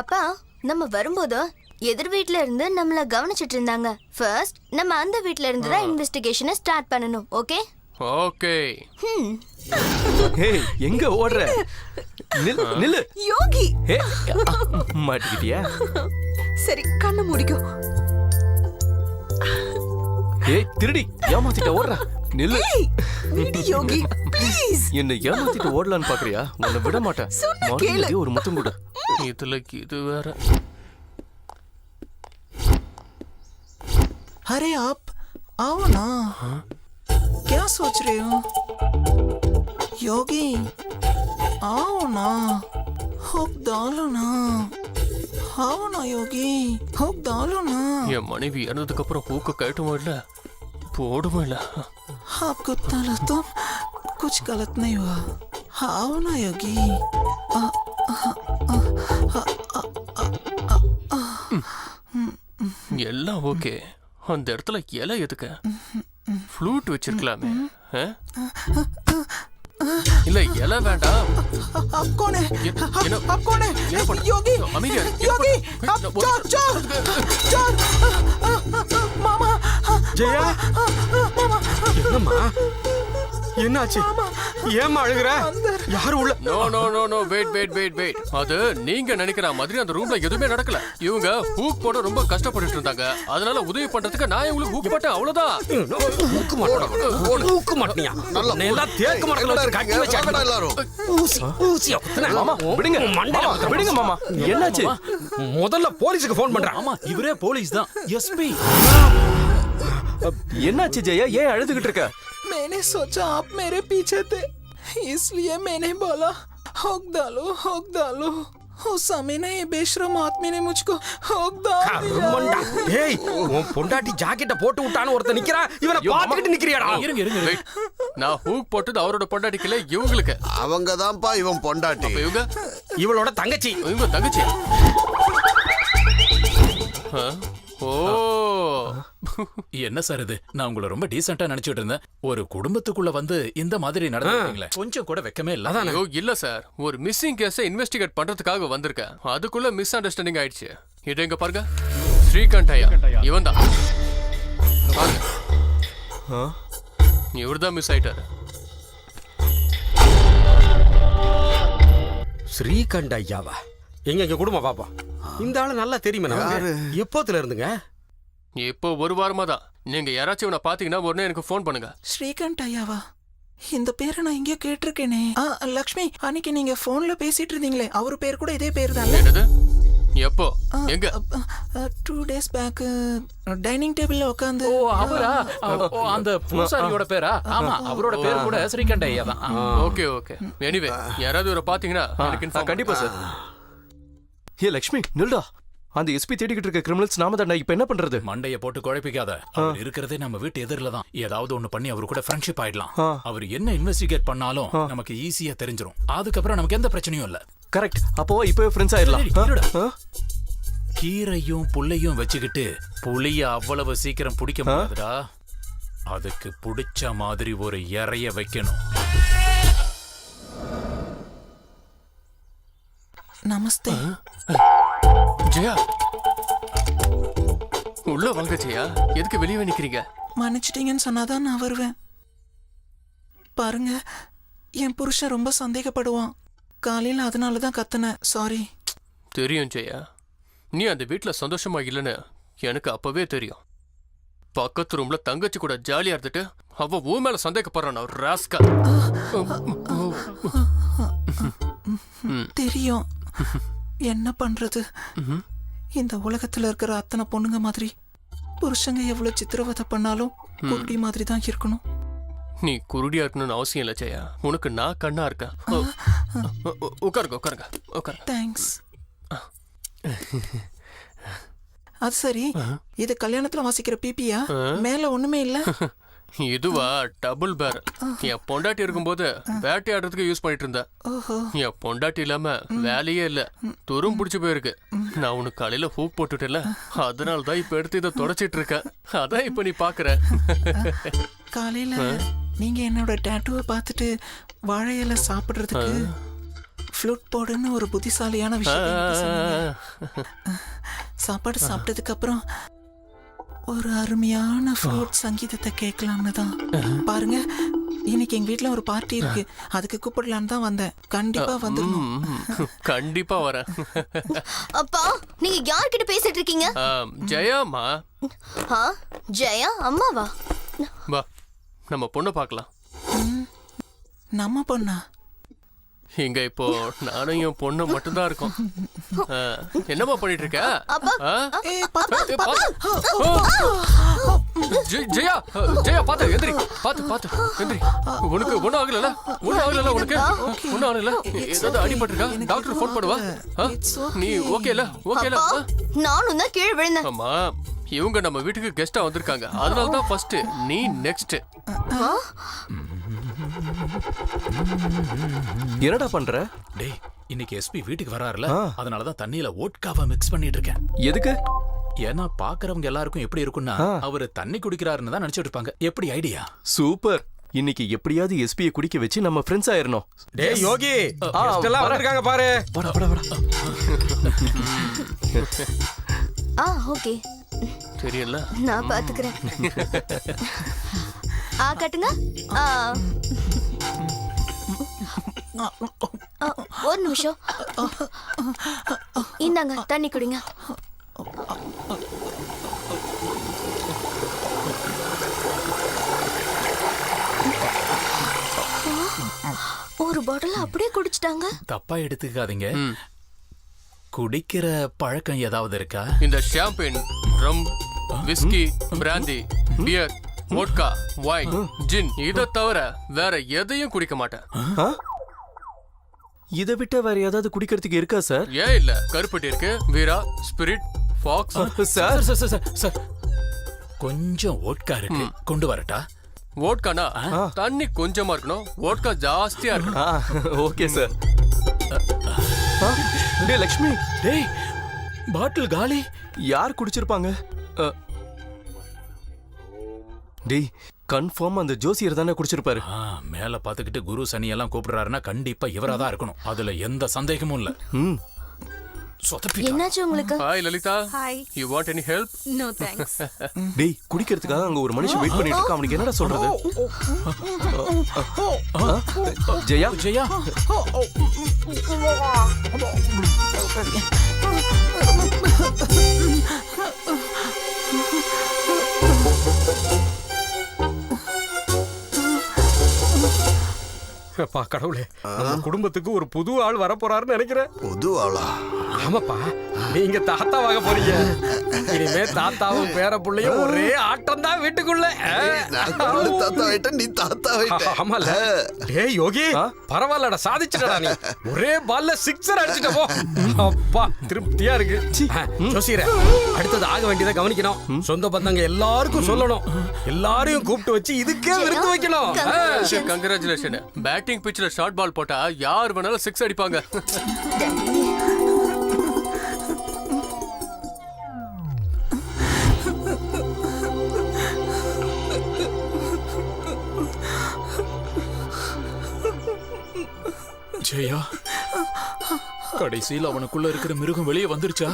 அப்பா நம்ம வரும்போது எதிர் வீட்ல இருந்து நம்மள கவனிச்சிட்டு இருந்தாங்க. ஃபர்ஸ்ட் நம்ம அந்த வீட்ல இருந்து தான் இன்வெஸ்டிகேஷனை ஸ்டார்ட் பண்ணணும் ஓகே. ஓகே ஏய் எங்க ஓடுற? நில் நில்லு. யோகி! ஏ மாட்டிக்கிட்டியா? சரி கண்ணை முடிக்கும் ஏய் திருடி ஏமாத்திட்ட ஓடுற. நில்லு. ஏய் விடு யோகி ப்ளீஸ் என்ன ஏமாத்திட்டு ஓடலான்னு பாக்குறியா? உன்னை விட மாட்டேன். சொன்னா மறுபடியும் கேளு. ஒரு முத்தம் கூட. இதுல இது வேற अरे आप आओ ना क्या सोच रहे हो योगी आओ ना हुक डालो ना आओ ना योगी हुक डालो ना என் மனைவி இறந்ததுக்கு அப்புறம் ஊக்க கழட்டுமா இல்ல போடுமா இல்ல आपको तला तो कुछ गलत नहीं हुआ అవునా యోగి ah, ah, ah, எல்லாம் ஓகே. அந்த இடத்துல இலை எதுக்கு? ஃப்ளூட் வச்சிருக்கலாமே. இல்ல இலை வேண்டாம். அக்கோனே அக்கோனே யோகி அமைதியா யோகி சார் சார் ஜா மாமா ஜெயா? மாமா. என்னம்மா? என்னாச்சு? ஏம்மா அழுகுற? யார் உள்ள no no no no wait wait wait wait அது நீங்க நினைக்கிற மாதிரி அந்த ரூம்ல எதுவுமே நடக்கல. இவங்க ஹூக் போட ரொம்ப கஷ்டப்பட்டுட்டு இருந்தாங்க. அதனால உதவி பண்றதுக்கு நான் இவங்களுக்கு ஹூக் போட்டேன் அவ்வளவுதான். ஊக்கு மாட்டேன் ஊக்கு மாட்டியா உன்னை எல்லாம் தேக்க வச்சு கட்டி வச்சு அடிப்பேன். எல்லாரும். ஊசி ஊசியா குத்துனேன். மாமா விடுங்க குத்துறேன். விடுங்க மாமா. என்னாச்சு? முதல்ல போலீஸுக்கு ஃபோன் பண்றேன் ஆமா இவரே போலீஸ் தான். எஸ்பி என்னாச்சு ஜெயா? ஏன் அழுதுகிட்டு இருக்க? मैंने सोचा आप मेरे पीछे थे इसलिए मैंने बोला होक डालो होक डालो उस समय ने ये बेशरम आदमी ने मुझको होक डाल दिया கருமண்டா. ஏய் உன் பொண்டாட்டி ஜாக்கெட்ட போட்டு விட்டான்னு ஒருத்தன் நிக்கிறான் இவனை பாத்துக்கிட்டு நிக்கிறியாடா இருங்க இருங்க இருங்க. நான் ஹூக் போட்டது அவரோட பொண்டாட்டிக்கல இவங்களுக்கு அவங்க தான்ப்பா இவன் பொண்டாட்டி அப்ப இவங்க இவளோட தங்கச்சி இவங்க தங்கச்சி ஆ? ஓ என்ன சார் இது? நான் உங்களை ரொம்ப டீசெண்டா நினைச்சிட்டு இருந்தேன். ஒரு குடும்பத்துக்குள்ள வந்து இந்த மாதிரி நடந்துட்டீங்களே கொஞ்சம் கூட வெக்கமே இல்ல. ஐயோ இல்ல சார். ஒரு மிஸ்ஸிங் கேஸை இன்வெஸ்டிகேட் பண்றதுக்காக வந்திருக்கேன். அதுக்குள்ள மிஸ் அண்டர்ஸ்டாண்டிங் ஆயிடுச்சு. இது எங்க பாருங்க? ஸ்ரீகாந்த் ஐயா. இவன் தான். இவர் தான் மிஸ் ஆயிட்டாரு. ஸ்ரீகண்ட ஐயாவா? எங்க எங்க குடும்பம் பாப்போம். இந்த ஆளு நல்லா தெரியுமே எப்போத்துல இருந்துங்க? இப்போ ஒரு வாரமா தான். நீங்க யாராச்சும் இவனை பாத்தீங்கன்னா உடனே எனக்கு ஃபோன் பண்ணுங்க. ஸ்ரீகாந்த் ஐயாவா? இந்த பேரை நான் எங்கேயோ கேட்டிருக்கேனே. ஆ லக்ஷ்மி அன்னைக்கு நீங்க போன்ல பேசிட்டு இருந்தீங்களே அவர் பேர் கூட இதே பேர் தான் என்னது? எப்போ? எங்க? டூ டேஸ் பேக் டைனிங் டேபிள்ல உட்காந்து ஓ அவரா? ஓ, அந்த பூசாரியோட பேரா? ஆமா அவரோட பேர் கூட ஸ்ரீகண்ட ஐயா தான். ஆ. Okay okay. எனிவே யாராவது இவரை பாத்தீங்கன்னா எனக்கு கண்டிப்பா சார். ஏ லக்ஷ்மி நில்டா. அந்த எஸ்பி தேடிக்கிட்டு இருக்க கிரிமினல்ஸ் நாம தான் இப்ப என்ன பண்றது? மண்டைய போட்டு குழப்பிக்காத. அவர் இருக்கிறதே நம்ம வீட்டு எதிரில தான். ஏதாவது ஒண்ணு பண்ணி அவர் கூட ஃப்ரெண்ட்ஷிப் ஆயிடலாம். அவர் என்ன இன்வெஸ்டிகேட் பண்ணாலும் நமக்கு ஈஸியா தெரிஞ்சிரும். அதுக்கப்புறம் நமக்கு எந்த பிரச்சனையும் இல்ல. கரெக்ட் அப்போ இப்பவே ஃப்ரெண்ட்ஸ் ஆயிடலாம்? கீரையும் புள்ளையும் வச்சுக்கிட்டு புளிய அவ்வளவு சீக்கிரம் பிடிக்க முடியாதுடா. அதுக்கு பிடிச்ச மாதிரி ஒரு இறைய வைக்கணும். நமஸ்தே. ஜெயா உள்ள வாங்க ஜெயா எதுக்கு வெளியே நிக்கிறீங்க மன்னிச்சிட்டீங்கன்னு சொன்னாதான் நான் வருவேன் பாருங்க என் புருஷன் ரொம்ப சந்தேகப்படுவான் காலையில அதனால தான் கத்துனேன் சாரி தெரியும் ஜெயா நீ அந்த வீட்ல சந்தோஷமா இல்லைன்னு எனக்கு அப்பவே தெரியும் பக்கத்து ரூம்ல தங்கச்சி கூட ஜாலியா இருந்துட்டு அவ ஊ மேல சந்தேகப்படுறான் ராஸ்கா தெரியும் என்ன பண்றது? இந்த உலகத்துல இருக்கிற அத்தனை பொண்ணுங்க மாதிரி புருஷங்க எவ்வளவு சித்திரவதை பண்ணாலும் குருடி மாதிரி தான் இருக்கணும். நீ குருடியா இருக்கணும்னு அவசியம் இல்லை ஜெயா. உனக்கு நான் கண்ணா இருக்கேன். உட்காருங்க உட்காருங்க உட்காருங்க. தேங்க்ஸ் அது சரி. இது கல்யாணத்துல வாசிக்கிற பிபியா மேல ஒண்ணுமே இல்ல? இதுவா டபுள் பேர் என் பொண்டாட்டி இருக்கும்போது வேட்டையாடுறதுக்கு யூஸ் பண்ணிட்டு இருந்தேன். ஓஹோ. என் பொண்டாட்டி இல்லாம வேலையே இல்ல. துரும் பிடிச்சு போயிருக்கு. நான் உனக்கு காலையில ஹூக் போட்டுட்டேல அதனால தான் இப்ப எடுத்து இதை தொடச்சிட்டு இருக்கேன். அதான் இப்ப நீ பாக்குற. காலையில நீங்க என்னோட டேட்டுவை பார்த்துட்டு வாழை இலை சாப்பிடுறதுக்கு ஃப்ளூட் போடுன்னு ஒரு புத்திசாலியான விஷயம். சாப்பாடு சாப்பிட்டதுக்கு அப்புறம் ஒரு அருமையான ஃப்ளூட் சங்கீதத்தை கேட்கலாம்னு தான். பாருங்க இன்னைக்கு எங்க வீட்ல ஒரு பார்ட்டி இருக்கு. அதுக்கு கூப்பிடலான்னு தான் வந்தேன். கண்டிப்பா வந்துடணும். கண்டிப்பா வரேன். அப்பா நீங்க யார்கிட்ட பேசிட்டு இருக்கீங்க? ஆம், ஜெயாம்மா ஆ ஜெயா அம்மாவா? வா நம்ம பொண்ணை பார்க்கலாம். நம்ம பொண்ணா? இங்க இப்போ நானும் என் பொண்ணு மட்டும்தான் இருக்கோம். ஆ, என்னம்மா பண்ணிட்டு இருக்க ஜெயா ஜெயா பாத்து எந்திரி. பாத்து பாத்து எந்திரி. உனக்கு ஒண்ணும் ஆகல ஒண்ணும் ஆகல உனக்கு? ஒண்ணும் ஆகல ஏதாவது அடிபட்டிருக்கா? டாக்டர் ஃபோன் பண்ணுவா. நீ ஓகேல ஓகேல நானும் தான் கீழே விழுந்தேன். ஆமா இவங்க நம்ம வீட்டுக்கு கெஸ்டா வந்திருக்காங்க. அதனால தான் ஃபர்ஸ்ட் நீ நெக்ஸ்ட் என்னடா பண்ற? டேய் இன்னைக்கு எஸ்பி வீட்டுக்கு வராருல. அதனால தான் தண்ணியில ஓட்காவை மிக்ஸ் பண்ணிட்டு இருக்கேன் எதுக்கு? ஏன்னா பாக்குறவங்க எல்லாருக்கும் எப்படி இருக்கும்னா. அவரு தண்ணி குடிக்கிறாருன்னு தான் நினைச்சிட்டு இருப்பாங்க. எப்படி ஐடியா சூப்பர். இன்னைக்கு எப்படியாவது எஸ்பியை குடிக்க வச்சு நம்ம ஃப்ரெண்ட்ஸ் ஆயிரணும். டேய் யோகி! எல்லாம். வந்திருக்காங்க பாரு. வாடா வாடா வாடா. ஆ ஓகே தெரியல நான் பாத்துக்கிறேன். ஆ கட்டுங்க. ஆ. ஆ, ஒரு நிமிஷம். இந்தாங்க தண்ணி குடிங்க. ஒரு பாட்டில் அப்படியே குடிச்சிட்டாங்க. தப்பா எடுத்துக்காதீங்க. குடிக்கிற பழக்கம் ஏதாவது இருக்கா? இந்த champagne rum whisky brandy beer vodka wine gin இதை தவிர வேற எதையும் குடிக்க மாட்டேன். ஆ? இதை விட்ட வேற ஏதாவது குடிக்கிறதுக்கு இருக்கா சார்? ஏன் இல்ல? கருப்பட்டி இருக்கு வீரா ஸ்பிரிட் ஃபாக்ஸ் சார் சார். சார் சார் கொஞ்சம் ஓட்கா இருக்கு. கொண்டு வரட்டா? வோட்கானா தண்ணி கொஞ்சமா இருக்கணும். வோட்கா ஜாஸ்தியா இருக்கணும். Okay sir. டேய் லக்ஷ்மி. டேய் பாட்டில் காலி. யார் குடிச்சிருப்பாங்க? டேய் கன்ஃபார்ம் அந்த ஜோசியர் தானே குடிச்சிருப்பாரு ஆ, மேல பாத்துக்கிட்டு குரு சனி எல்லாம் கூப்பிடுறாருன்னா கண்டிப்பா இவரா தான் இருக்கணும் அதுல எந்த சந்தேகமும் இல்ல ம் என்னாச்சு உங்களுக்கு hi Lalitha Hi. You want any help no thanks டேய் குடிக்கிறதுக்காக அங்க ஒரு மனுஷன் வெயிட் பண்ணிட்டு இருக்கான் அவனுக்கு என்னடா சொல்றது ஜெயா ஜெயா அப்பா கடவுளே நம்ம குடும்பத்துக்கு ஒரு புது ஆள் வர போறாருன்னு நினைக்கிறேன். புது ஆளா? ஆமாப்பா. நீங்க தாத்தாவாக போறீங்க. இனிமே தாத்தாவும் பேர புள்ளையும் ஒரே ஆட்டம் தான் வீட்டுக்குள்ள தாத்தா ஆயிட்டேன் நீ தாத்தா ஆயிட்ட ஆமால. டேய் யோகி? பரவாயில்லடா சாதிச்சிட்டடா நீ. ஒரே பால்ல சிக்ஸர் அடிச்சிட்ட போ. அப்பா திருப்தியா இருக்கு. ஜோசியரே அடுத்தது ஆக வேண்டியதை கவனிக்கணும். சொந்த பந்தங்க எல்லாருக்கும் சொல்லணும். எல்லாரையும் கூப்பிட்டு வச்சு இதுக்கே விருந்து வைக்கணும். கங்க்ராச்சுலேஷன் பேட்டிங் பிச்சில் ஷார்ட் பால் போட்டா யார் வேணாலும் சிக்ஸ் அடிப்பாங்க. ஜெயா. கடைசியில் அவனுக்குள்ள இருக்கிற மிருகம் வெளியே வந்துருச்சா?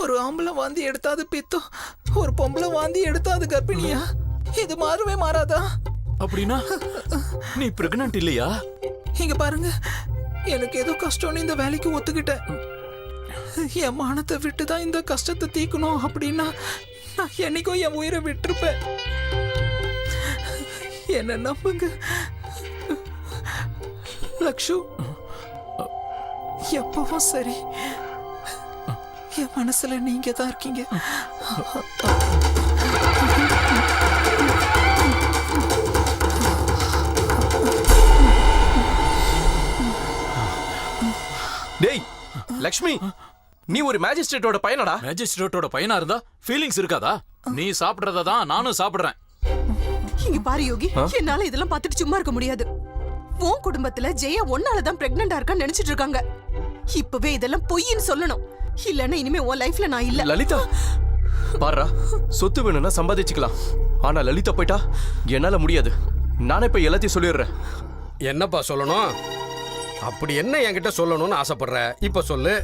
ஒரு ஆம்பளை வாந்தி எடுத்தாது பித்தம் ஒரு பொம்பளை வாந்தி எடுத்தாது கர்ப்பிணியா? இது மாறவே மாறாதா? அப்படின்னா நீ பிரெக்னன்ட் இல்லையா? இங்க பாருங்க. எனக்கு ஏதோ கஷ்டம்னு இந்த வேலைக்கு ஒத்துக்கிட்டேன். என் மானத்தை விட்டு தான் இந்த கஷ்டத்தை தீக்கணும் அப்படின்னா நான் என்னைக்கோ என் உயிரை விட்டிருப்பேன். என்ன நம்புங்க. லக்ஷு எப்பவும் சரி. என் மனசுல நீங்க தான் இருக்கீங்க. டேய் லக்ஷ்மி நீ ஒரு மேஜிஸ்ட்ரேட்டோட பையனடா. மேஜிஸ்ட்ரேட்டோட பையனா இருந்தா ஃபீலிங்ஸ் இருக்காதா? நீ சாப்பிடுறத தான் நானும் சாப்பிடுறேன். இங்க பாரு யோகி என்னால இதெல்லாம் பார்த்துட்டு சும்மா இருக்க முடியாது. உன் குடும்பத்துல ஜெயா ஒன்னால தான் பிரெக்னண்டா இருக்கான்னு நினைச்சிட்டு இருக்காங்க இப்பவே இதெல்லாம் பொய்ன்னு சொல்லணும். இல்லன்னா இனிமே உன் லைஃப்ல நான் இல்ல. லலிதா! பாருடா சொத்து வேணும்னா சம்பாதிச்சுக்கலாம். ஆனா லலிதா போயிட்டா என்னால முடியாது. நானே இப்ப எல்லாத்தையும் சொல்லிடுறேன். என்னப்பா சொல்லணும்? அப்படி என்ன என்கிட்ட சொல்லணும்னு ஆசைப்படுற? இப்ப சொல்லு.